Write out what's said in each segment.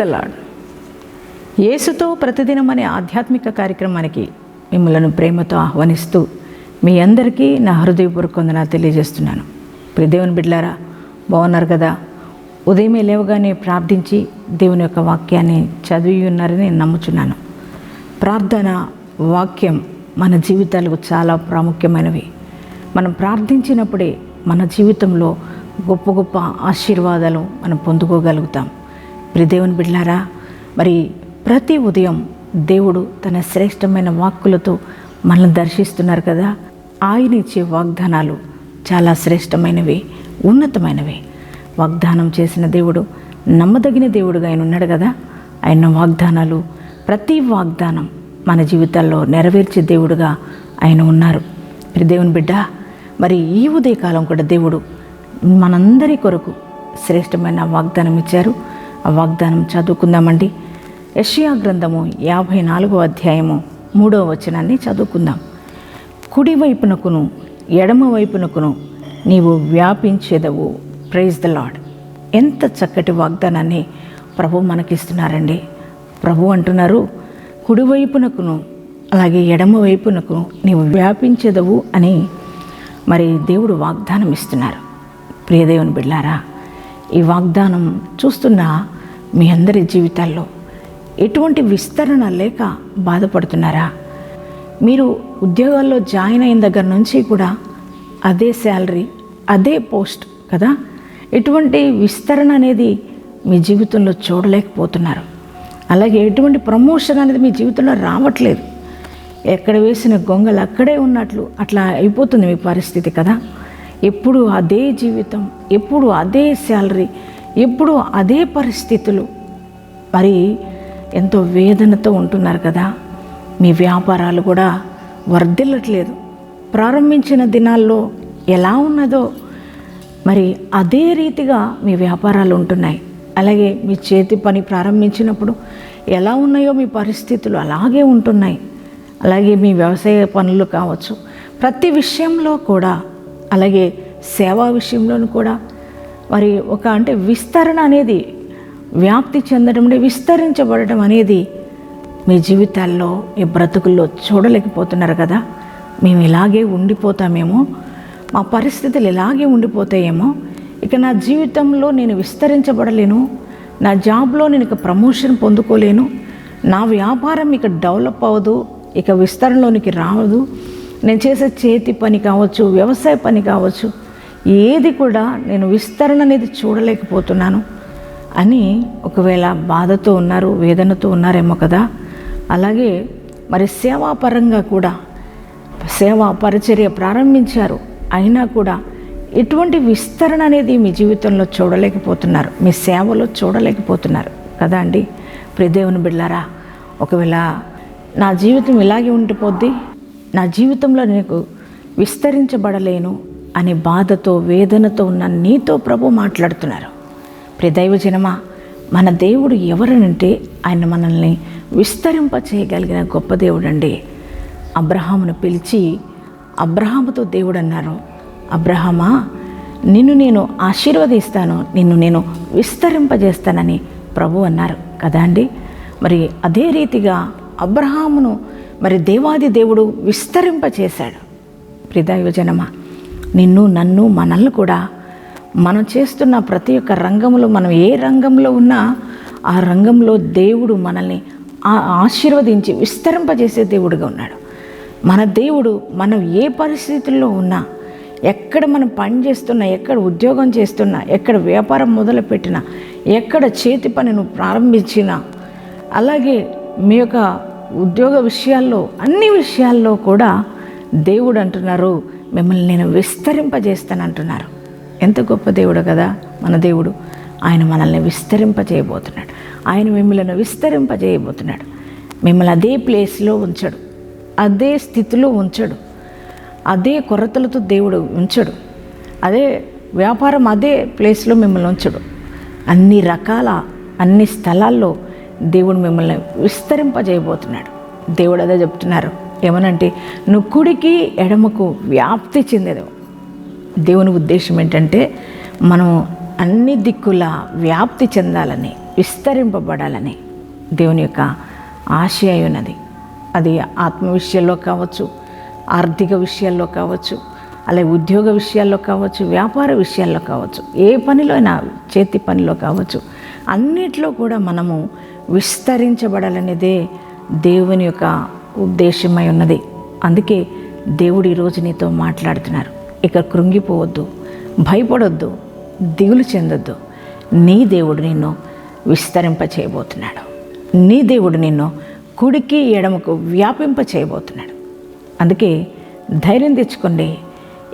The lord యేసుతో ప్రతిదినం అనే ఆధ్యాత్మిక కార్యక్రమానికి మిమ్మల్ని ప్రేమతో ఆహ్వానిస్తూ మీ అందరికీ నా హృదయపూర్వక వందనాలు తెలియజేస్తున్నాను. ప్రియ దేవుని బిడ్లారా బాగున్నారు కదా? ఉదయమే లేవగానే ప్రార్థించి దేవుని యొక్క వాక్యాన్ని చదివి ఉన్నారని నేను నమ్ముచున్నాను. ప్రార్థన వాక్యం మన జీవితాలకు చాలా ప్రాముఖ్యమైనవి. మనం ప్రార్థించినప్పుడే మన జీవితంలో గొప్ప గొప్ప ఆశీర్వాదాలు మనం పొందుకోగలుగుతాం. ప్రిదేవుని బిడ్లారా మరి ప్రతి ఉదయం దేవుడు తన శ్రేష్టమైన వాక్కులతో మనల్ని దర్శిస్తున్నారు కదా ఆయన ఇచ్చే వాగ్దానాలు చాలా శ్రేష్టమైనవి ఉన్నతమైనవి. వాగ్దానం చేసిన దేవుడు నమ్మదగిన దేవుడుగా ఆయన ఉన్నాడు కదా ఆయన వాగ్దానాలు ప్రతి వాగ్దానం మన జీవితాల్లో నెరవేర్చే దేవుడుగా ఆయన ఉన్నారు. ప్రి దేవుని బిడ్డ మరి ఈ ఉదయకాలం కూడా దేవుడు మనందరి కొరకు శ్రేష్టమైన వాగ్దానం ఇచ్చారు. ఆ వాగ్దానం చదువుకుందామండి. యషియా గ్రంథము యాభై నాలుగో అధ్యాయము మూడో వచనాన్ని చదువుకుందాం. కుడి వైపునకును ఎడమ వైపునకును నీవు వ్యాపించేదవు ప్రైజ్ ద లాడ్ ఎంత చక్కటి వాగ్దానాన్ని ప్రభు మనకిస్తున్నారండి. ప్రభు అంటున్నారు కుడివైపునకును అలాగే ఎడమ వైపునకు నీవు వ్యాపించేదవు అని మరి దేవుడు వాగ్దానం ఇస్తున్నారు ప్రియదేవుని బిడ్లారా ఈ వాగ్దానం చూస్తున్న మీ అందరి జీవితాల్లో ఎటువంటి విస్తరణ లేక బాధపడుతున్నారా? మీరు ఉద్యోగాల్లో జాయిన్ అయిన దగ్గర నుంచి కూడా అదే శాలరీ అదే పోస్ట్ కదా? ఎటువంటి విస్తరణ అనేది మీ జీవితంలో చూడలేకపోతున్నారు. అలాగే ఎటువంటి ప్రమోషన్ అనేది మీ జీవితంలో రావట్లేదు. ఎక్కడ వేసిన గొంగలు అక్కడే ఉన్నట్లు అట్లా అయిపోతుంది మీ పరిస్థితి కదా? ఎప్పుడు అదే జీవితం ఎప్పుడు అదే శాలరీ ఎప్పుడు అదే పరిస్థితులు. మరి ఎంతో వేదనతో ఉంటున్నారు కదా? మీ వ్యాపారాలు కూడా వర్ధిల్లట్లేదు. ప్రారంభించిన దినాల్లో ఎలా ఉన్నదో మరి అదే రీతిగా మీ వ్యాపారాలు ఉంటున్నాయి. అలాగే మీ చేతి పని ప్రారంభించినప్పుడు ఎలా ఉన్నాయో మీ పరిస్థితులు అలాగే ఉంటున్నాయి. అలాగే మీ వ్యవసాయ పనులు కావచ్చు. ప్రతి విషయంలో కూడా అలాగే సేవా విషయంలోనూ కూడా మరి ఒక అంటే విస్తరణ అనేది వ్యాప్తి చెందడం అంటే విస్తరించబడటం అనేది మీ జీవితాల్లో మీ బ్రతుకుల్లో చూడలేకపోతున్నారు కదా. మేము ఇలాగే ఉండిపోతామేమో మా పరిస్థితులు ఇలాగే ఉండిపోతాయేమో ఇక నా జీవితంలో నేను విస్తరించబడలేను నా జాబ్లో నేను ఇక ప్రమోషన్ పొందుకోలేను నా వ్యాపారం ఇక డెవలప్ అవ్వదు ఇక విస్తరణలోనికి రావదు నేను చేసే చేతి పని కావచ్చు వ్యవసాయ పని కావచ్చు ఏది కూడా నేను విస్తరణ అనేది చూడలేకపోతున్నాను అని ఒకవేళ బాధతో ఉన్నారు వేదనతో ఉన్నారేమో కదా. అలాగే మరి సేవాపరంగా కూడా సేవా పరిచర్య ప్రారంభించారు. అయినా కూడా ఎటువంటి విస్తరణ అనేది మీ జీవితంలో చూడలేకపోతున్నారు. మీ సేవలో చూడలేకపోతున్నారు. కదా అండి. ప్రదేవుని బిళ్ళారా ఒకవేళ నా జీవితం ఇలాగే ఉండిపోద్ది నా జీవితంలో నీకు విస్తరించబడలేను అనే బాధతో వేదనతో ఉన్న నీతో ప్రభు మాట్లాడుతున్నారు. ప్రియ దైవజనమా మన దేవుడు ఎవరనంటే ఆయన మనల్ని విస్తరింప చేయగలిగిన గొప్ప దేవుడు అండి అబ్రహామును పిలిచి అబ్రహాముతో దేవుడు అన్నారు అబ్రహమా నిన్ను నేను ఆశీర్వదిస్తాను నిన్ను నేను విస్తరింపజేస్తానని ప్రభు అన్నారు. కదా అండి? మరి అదే రీతిగా అబ్రహామును మరి దేవాది దేవుడు విస్తరింపచేశాడు. ప్రిదాయోజనమా నిన్ను నన్ను మనల్ని కూడా మనం చేస్తున్న ప్రతి ఒక్క రంగంలో మనం ఏ రంగంలో ఉన్నా ఆ రంగంలో దేవుడు మనల్ని ఆశీర్వదించి విస్తరింపజేసే దేవుడుగా ఉన్నాడు. మన దేవుడు మనం ఏ పరిస్థితుల్లో ఉన్నా ఎక్కడ మనం పని చేస్తున్నా ఎక్కడ ఉద్యోగం చేస్తున్నా ఎక్కడ వ్యాపారం మొదలుపెట్టినా ఎక్కడ చేతి పనిను ప్రారంభించినా అలాగే మీ యొక్క ఉద్యోగ విషయాల్లో అన్ని విషయాల్లో కూడా దేవుడు అంటున్నారు మిమ్మల్ని నేను విస్తరింపజేస్తాను అంటున్నారు ఎంత గొప్ప దేవుడు కదా మన దేవుడు. ఆయన మనల్ని విస్తరింపజేయబోతున్నాడు. ఆయన మిమ్మల్ని విస్తరింపజేయబోతున్నాడు. మిమ్మల్ని అదే ప్లేస్లో ఉంచడు. అదే స్థితిలో ఉంచడు. అదే కొరతలతో దేవుడు ఉంచడు. అదే వ్యాపారం అదే ప్లేస్లో మిమ్మల్ని ఉంచడు. అన్ని రకాల అన్ని స్థలాల్లో దేవుడు మిమ్మల్ని విస్తరింపజేయబోతున్నాడు. దేవుడు అదే చెప్తున్నారు. ఏమనంటే నువ్వు కుడికి ఎడమకు వ్యాప్తి చెందేదో దేవుని ఉద్దేశం ఏంటంటే మనం అన్ని దిక్కుల వ్యాప్తి చెందాలని విస్తరింపబడాలని దేవుని యొక్క ఆశయ ఉన్నది. అది ఆత్మ విషయాల్లో కావచ్చు ఆర్థిక విషయాల్లో కావచ్చు అలాగే ఉద్యోగ విషయాల్లో కావచ్చు వ్యాపార విషయాల్లో కావచ్చు ఏ పనిలో అయినా చేతి పనిలో కావచ్చు అన్నిట్లో కూడా మనము విస్తరించబడాలనేదే దేవుని యొక్క ఉద్దేశమై ఉన్నది. అందుకే దేవుడు ఈరోజు నీతో మాట్లాడుతున్నారు. ఇక కృంగిపోవద్దు భయపడొద్దు దిగులు చెందొద్దు. నీ దేవుడు నిన్ను విస్తరింప చేయబోతున్నాడు నీ దేవుడు నిన్ను కుడికి ఎడమకు వ్యాపింప చేయబోతున్నాడు అందుకే ధైర్యం తెచ్చుకోండి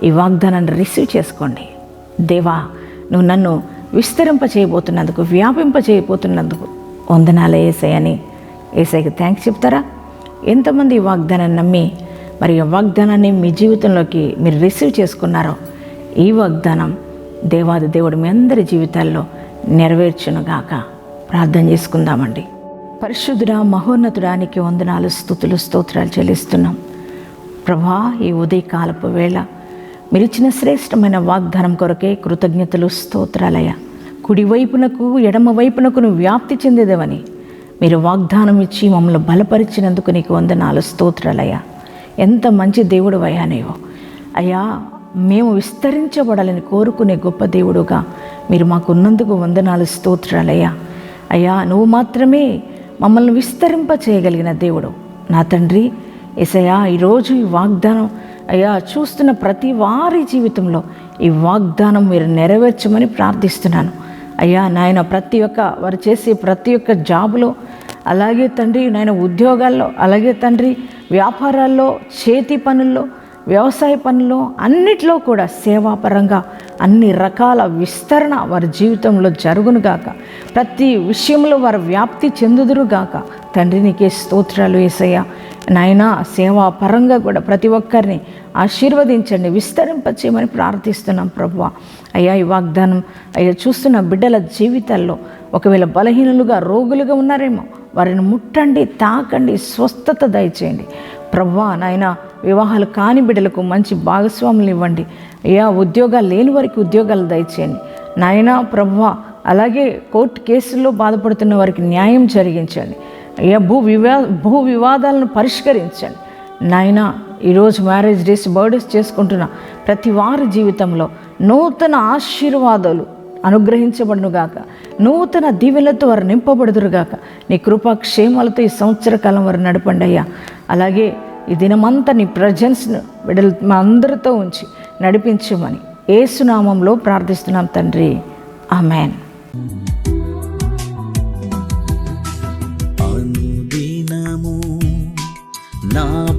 ఈ వాగ్దానాన్ని రిసీవ్ చేసుకోండి. దేవా నువ్వు నన్ను విస్తరింప చేయబోతున్నందుకు వ్యాపింప చేయబోతున్నందుకు వందనాలే అని ఏసైకి థ్యాంక్స్ చెప్తారా? ఎంతమంది ఈ వాగ్దానాన్ని నమ్మి మరి ఈ వాగ్దానాన్ని మీ జీవితంలోకి మీరు రిసీవ్ చేసుకున్నారో ఈ వాగ్దానం దేవాది దేవుడు మీ అందరి జీవితాల్లో నెరవేర్చునుగాక. ప్రార్థన చేసుకుందామండి. పరిశుద్ధుడా మహోన్నతుడానికి వందనాలు స్థుతులు స్తోత్రాలు చెల్లిస్తున్నాం. ప్రభా ఈ ఉదయకాలపు వేళ మీరు ఇచ్చిన శ్రేష్టమైన వాగ్దానం కొరకే కృతజ్ఞతలు స్తోత్రాలయ కుడివైపునకు ఎడమవైపునకు నువ్వు వ్యాప్తి చెందేదేవని. మీరు వాగ్దానం ఇచ్చి మమ్మల్ని బలపరిచినందుకు నీకు వందనాలు స్తోత్రాలయ ఎంత మంచి దేవుడు అయ్యా నీవు. అయ్యా మేము విస్తరించబడాలని కోరుకునే గొప్ప దేవుడుగా మీరు మాకున్నందుకు వందనాలు స్తోత్రాలయ్యా. అయ్యా నువ్వు మాత్రమే మమ్మల్ని విస్తరింప చేయగలిగిన దేవుడు. నా తండ్రి ఎసయా ఈరోజు ఈ వాగ్దానం అయ్యా చూస్తున్న ప్రతి వారి జీవితంలో ఈ వాగ్దానం మీరు నెరవేర్చమని ప్రార్థిస్తున్నాను. అయ్యా నాయన ప్రతి ఒక్క వారు చేసే ప్రతి ఒక్క జాబులో అలాగే తండ్రి నాయన ఉద్యోగాల్లో అలాగే తండ్రి వ్యాపారాల్లో చేతి పనుల్లో వ్యవసాయ పనుల్లో అన్నిట్లో కూడా సేవాపరంగా అన్ని రకాల విస్తరణ వారి జీవితంలో జరుగునుగాక ప్రతి విషయంలో వారు వ్యాప్తి చెందుదురుగాక తండ్రి నీకే స్తోత్రాలు ఏసయ్య. నాయనా సేవా పరంగా కూడా ప్రతి ఒక్కరిని ఆశీర్వదించండి విస్తరింపచేయమని ప్రార్థిస్తున్నాం ప్రభు అయ్యా ఈ వాగ్దానం అయ్యా చూస్తున్న బిడ్డల జీవితాల్లో ఒకవేళ బలహీనులుగా రోగులుగా ఉన్నారేమో వారిని ముట్టండి తాకండి స్వస్థత దయచేయండి. ప్రవ్వా నాయన వివాహాలు కాని బిడ్డలకు మంచి భాగస్వాములు ఇవ్వండి. అయ్యా ఉద్యోగాలు లేని వారికి ఉద్యోగాలు దయచేయండి. నాయన ప్రవ్వా అలాగే కోర్టు కేసుల్లో బాధపడుతున్న వారికి న్యాయం జరిగించండి. భూ వివా భూ వివాదాలను పరిష్కరించండి. నాయన ఈరోజు మ్యారేజ్ డేస్ బర్త్డేస్ చేసుకుంటున్న ప్రతి వారి జీవితంలో నూతన ఆశీర్వాదాలు అనుగ్రహించబడునుగాక నూతన దీవెలతో వారు నింపబడుదురుగాక నీ కృపా క్షేమాలతో ఈ సంవత్సర కాలం వారు నడపండి అయ్యా. అలాగే ఈ దినమంతా నీ ప్రజెన్స్ను విడల మా అందరితో ఉంచి నడిపించమని ఏసునామంలో ప్రార్థిస్తున్నాం తండ్రి. ఆమెన్.